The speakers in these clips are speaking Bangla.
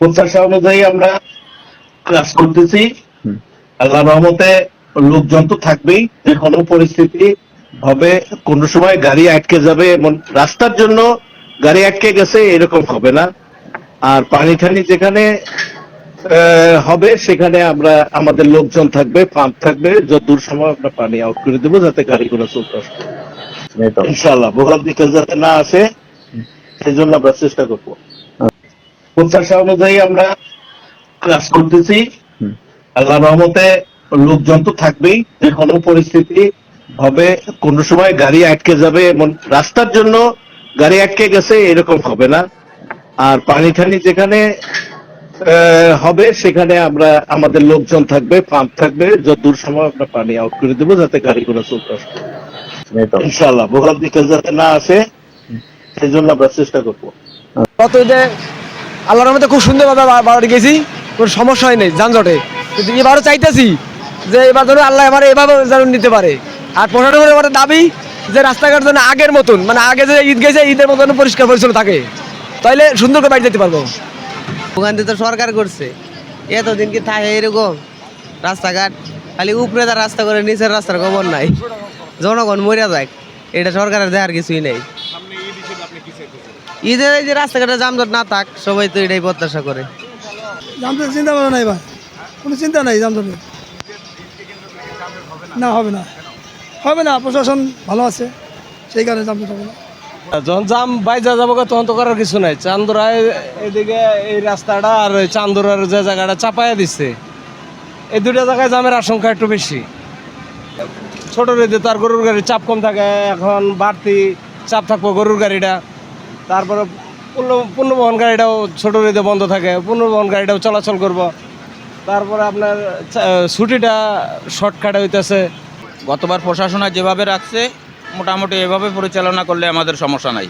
প্রত্যাশা অনুযায়ী আমরা কাজ করতেছি। আল্লাহ রহমতে লোকজন তো থাকবেই যে কোনো পরিস্থিতি হবে কোন সময় গাড়ি আটকে যাবে এমন রাস্তার জন্য গাড়ি আটকে গেছে এরকম হবে না। আর পানি ঠানি যেখানে হবে সেখানে আমরা আমাদের লোকজন থাকবে পাম্প থাকবে যতদূর সময় আমরা পানি আউট করে দেবো যাতে গাড়িগুলো চলতে আসে। ইনশাল্লাহ দিকে যাতে না আসে সেই জন্য আমরা চেষ্টা করব। প্রত্যাশা অনুযায়ী আমরা কাজ করতেছি। আল্লাহ রহমতে লোকজন তো থাকবেই। যে কোনো পরিস্থিতি হবে কোন সময় গাড়ি আটকে যাবে এমন রাস্তার জন্য গাড়ি আটকে গেছে এরকম হবে না। আর পানি ঠানি যেখানে আহ, হবে সেখানে আমরা আমাদের লোকজন থাকবে পাম্প থাকবে যতদূর সময় আমরা পানি আউট করে দেবো যাতে গাড়িগুলো চলতে আসে। ইনশাল্লাহ দিকে যাতে না আসে সেই জন্য আমরা চেষ্টা করব। গত ঈদে আল্লাহর মধ্যে খুব সুন্দরভাবে বাড়ি গেছি, কোনো সমস্যা হয় যানজটে। কিন্তু এবারও চাইতেছি যে এবার ধরো আল্লাহ এবারে এভাবে যেন নিতে পারে। আর প্রশাসনের এবারে দাবি যে রাস্তাঘাট যেন আগের মতন মানে আগে যে ঈদ গেছে, ঈদের মতন পরিষ্কার পরিচ্ছন্ন থাকে। তাইলে সুন্দর করে বাড়ি যেতে পারব। ওখান থেকে তো সরকার করছে। এতদিন কি থাকে এরকম? রাস্তাঘাট, খালি উপরে তার রাস্তা করে, নিচের রাস্তার খবর নাই। জনগণ মরিয়া যাক, এটা সরকারের দেওয়ার কিছুই নেই। ঈদের এই যে রাস্তাঘাটে যানজট না থাক সবাই তো এটাই প্রত্যাশা করে। জামজট চিন্তা ভাবনা নাই ভাই। কোনো চিন্তা নাই জামজটের না হবে না। হবে না প্রশাসন ভালো আছে সেই কারণে জামজট হবে না। যখন জাম বাইজা যাব তখন তো করার কিছু নাই। চান্দুরায় এদিকে এই রাস্তাটা আর ওই চান্দুরার যে জায়গাটা চাপায়া দিচ্ছে এই দুটো জায়গায় জামের আশঙ্কা একটু বেশি। ছোট রেতে তার গরুর গাড়ির চাপ কম থাকে এখন বাড়তি চাপ থাকব গরুর গাড়িটা। তারপরে পূর্ণ পূর্ণবহন গাড়িটাও ছোটো রেতে বন্ধ থাকে। পূর্ণবহন গাড়িটাও চলাচল করব। তারপরে আপনার ছুটিটা শর্টকাটে হইতেছে। গতবার প্রশাসনা যেভাবে রাখছে মোটামুটি এভাবে পরিচালনা করলে আমাদের সমস্যা নাই।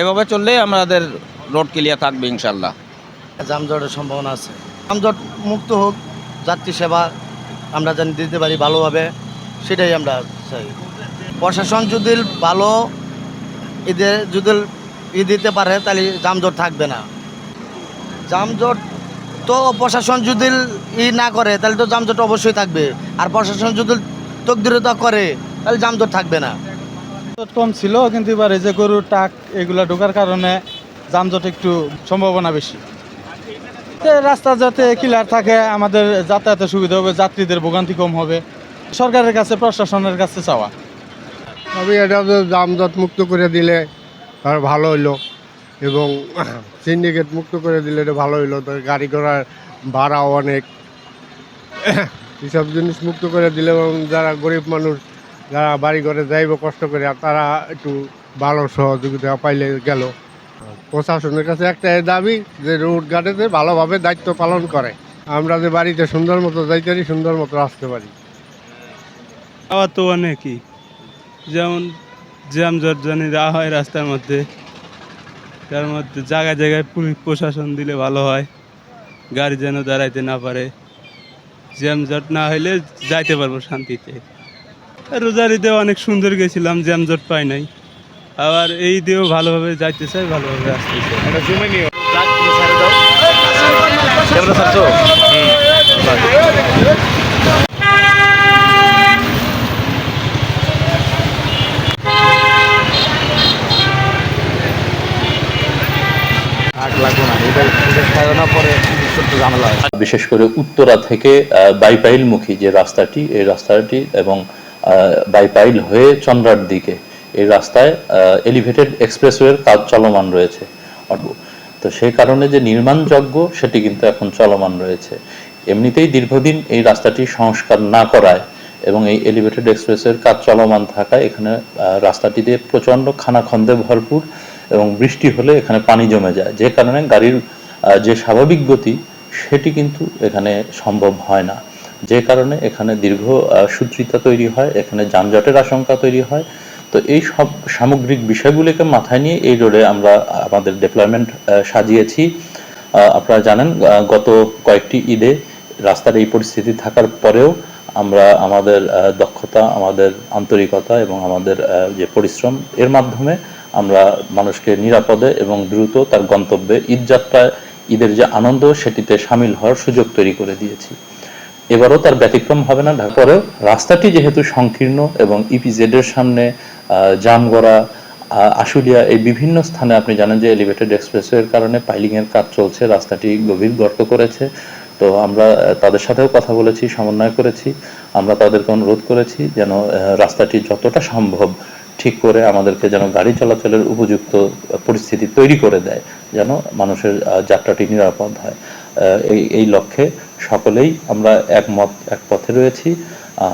এভাবে চললে আমাদের রোড ক্লিয়ার থাকবে ইনশাল্লাহ যানজটের সম্ভাবনা আছে। যানজট মুক্ত হোক যাত্রী সেবা আমরা যেন দিতে পারি ভালোভাবে সেটাই আমরা চাই। প্রশাসন যদি ভালো ঈদে যদি ই দিতে পারে, তাহলে যানজট থাকবে না। যানজট তো প্রশাসন যদি ই না করে, তাহলে তো যানজট অবশ্যই থাকবে। আর প্রশাসন যদি তকদিরতা করে, তাহলে যানজট থাকবে না। কম ছিল, কিন্তু এবার এই যে গরুর টাক, এগুলা ঢোকার কারণে যানজট একটু সম্ভাবনা বেশি। রাস্তা যাতে ক্লিয়ার থাকে, আমাদের যাতায়াতের সুবিধা হবে, যাত্রীদের ভোগান্তি কম হবে। সরকারের কাছে, প্রশাসনের কাছে চাওয়া। তবে এটা তো যানজট মুক্ত করে দিলে আর ভালো হইল। এবং সিন্ডিকেট মুক্ত করে দিলে এটা ভালো হইল। তো গাড়ি ঘোড়ার ভাড়াও অনেক। এসব জিনিস মুক্ত করে দিলে এবং যারা গরিব মানুষ, যারা বাড়ি ঘরে যাইব কষ্ট করে, তারা একটু ভালো সহযোগিতা পাইলে গেল। প্রশাসনের কাছে একটাই দাবি যে রোড গার্ডেতে ভালোভাবে দায়িত্ব পালন করে। আমরা যে বাড়িতে সুন্দর মতো যাইতে পারি, সুন্দর মতো আসতে পারি। আবার তো অনেকই। যেমন জ্যাম জর্জনি দেওয়া হয় রাস্তার মধ্যে তার মধ্যে জায়গায় জায়গায় পুলিশ প্রশাসন দিলে ভালো হয় গাড়ি যেন দাঁড়াইতে না পারে। জ্যাম জট না হইলে যাইতে পারব শান্তিতে। রোজার ঈদে অনেক সুন্দর গেছিলাম জ্যাম জট পাই নাই। আবার এই দিয়েও ভালোভাবে যাইতে চাই ভালোভাবে আসতে চাই। বিশেষ করে উত্তরা থেকে বাইপাইলমুখী যে রাস্তাটি, এই রাস্তাটি এবং বাইপাইল হয়ে চন্দ্রার দিকে, এই রাস্তায় এলিভেটেড এক্সপ্রেসওয়ের কাজ চলমান রয়েছে। তো সেই কারণে যে নির্মাণযোগ্য সেটি কিন্তু এখন চলমান রয়েছে। এমনিতেই দীর্ঘদিন এই রাস্তাটি সংস্কার না করায় এবং এই এলিভেটেড এক্সপ্রেসের কাজ চলমান থাকায় এখানে রাস্তাটিতে প্রচণ্ড খানাখন্দে ভরপুর এবং বৃষ্টি হলে এখানে পানি জমে যায়। যে কারণে গাড়ির যে স্বাভাবিক গতি সেটি কিন্তু এখানে সম্ভব হয় না। যে কারণে এখানে দীর্ঘ সূত্রিতা তৈরি হয়, এখানে যানজটের আশঙ্কা তৈরি হয়। তো এই সব সামগ্রিক বিষয়গুলিকে মাথায় নিয়ে এই রোডে আমরা আমাদের ডেভেলপমেন্ট সাজিয়েছি। আপনারা জানেন গত কয়েকটি ঈদে রাস্তার এই পরিস্থিতি থাকার পরেও আমরা আমাদের দক্ষতা, আমাদের আন্তরিকতা এবং আমাদের যে পরিশ্রম, এর মাধ্যমে আমরা মানুষকে নিরাপদে এবং দ্রুত তার গন্তব্যে ঈদ যাত্রায় ঈদের যে আনন্দ সেটিতে সামিল হওয়ার সুযোগ তৈরি করে দিয়েছি। এবারও তার ব্যতিক্রম হবে না। পরেও রাস্তাটি যেহেতু সংকীর্ণ এবং ইপিজেড এর সামনে জামগড়া আশুলিয়া এই বিভিন্ন স্থানে আপনি জানেন যে এলিভেটেড এক্সপ্রেসওয়ের কারণে পাইলিং এর কাজ চলছে, রাস্তাটি গভীর গর্ত করেছে। তো আমরা তাদের সাথেও কথা বলেছি, সমন্বয় করেছি। আমরা তাদেরকে অনুরোধ করেছি যেন রাস্তাটি যতটা সম্ভব ঠিক করে আমাদেরকে যেন গাড়ি চলাচলের উপযুক্ত পরিস্থিতি তৈরি করে দেয়, যেন মানুষের যাত্রাটি নিরাপদ হয়। এই এই লক্ষ্যে সকলেই আমরা একমত, এক পথে রয়েছি।